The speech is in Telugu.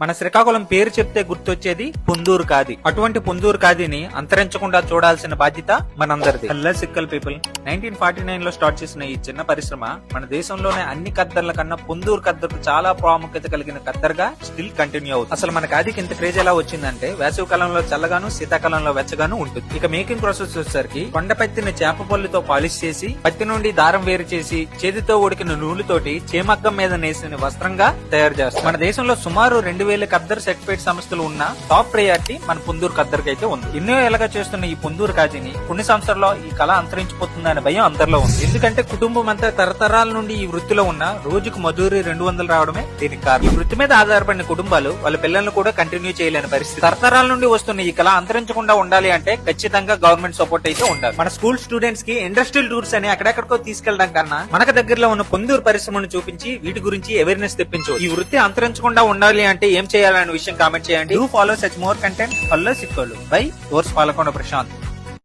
మన శ్రీకాకుళం పేరు చెప్తే గుర్తొచ్చేది పొందూరు కాది అటువంటి పొందూరు కాదిని అంతరించకుండా చూడాల్సిన బాధ్యత మనందరిది. హలో సిక్కల్ పీపుల్ నైన్టీన్ ఫార్టీ నైన్లో స్టార్ట్ చేసిన ఈ చిన్న పరిశ్రమ మన దేశంలోనే అన్ని కద్దర్ల కన్నా పొందూరు కద్దరుకు చాలా ప్రాముఖ్యత కలిగిన కద్దరుగా స్టిల్ కంటిన్యూ అవుతుంది. అసలు మన కాదికి ఇంత క్రేజ్ ఎలా వచ్చిందంటే వేసవి కాలంలో చల్లగాను శీతాకాలంలో వెచ్చగాను ఉంటుంది. ఇక మేకింగ్ ప్రాసెస్ వచ్చేసరికి కొండ పత్తిని చేప పళ్ళుతో పాలిష్ చేసి పత్తి నుండి దారం వేరు చేసి చేతితో ఉడికిన నూలుతోటి చేమగ్గం మీద నేసిన వస్త్రంగా తయారు చేస్తారు. మన దేశంలో సుమారు రెండు వేల కద్దరు సర్టిఫైడ్ సంస్థలు ఉన్న టాప్ ప్రయారిటీ మన పొందూరు కద్దరికి అయితే ఉంది. ఎన్నో ఏళ్ళగా చేస్తున్న ఈ పొందూరు కాజీని కొన్ని సంవత్సరాల్లో ఈ కళ అంతరించిపోతుందనే భయం అందరిలో ఉంది. ఎందుకంటే కుటుంబం అంతా తరతరాల నుండి ఈ వృత్తిలో ఉన్న రోజుకు మజూరి రెండు వందలు రావడమే దీనికి కారణం. ఈ వృత్తి మీద ఆధారపడిన కుటుంబాలు వాళ్ళ పిల్లలను కూడా కంటిన్యూ చేయలేని పరిస్థితి. తరతరాల నుండి వస్తున్న ఈ కళ అంతరించకుండా ఉండాలి అంటే ఖచ్చితంగా గవర్నమెంట్ సపోర్ట్ అయితే ఉండాలి. మన స్కూల్ స్టూడెంట్స్కి ఇండస్ట్రియల్ టూర్స్ అని అక్కడెక్కడికో తీసుకెళ్ళడం కన్నా మనకు దగ్గరలో ఉన్న పొందూరు పరిశ్రమను చూపించి వీటి గురించి అవేర్నెస్ తెప్పించు. ఈ వృత్తి అంతరించకుండా ఉండాలి అంటే ఏం చేయాలనే విషయం కామెంట్ చేయండి. Do follow such more content follow Sikkolu by course Palakonda Prashanth.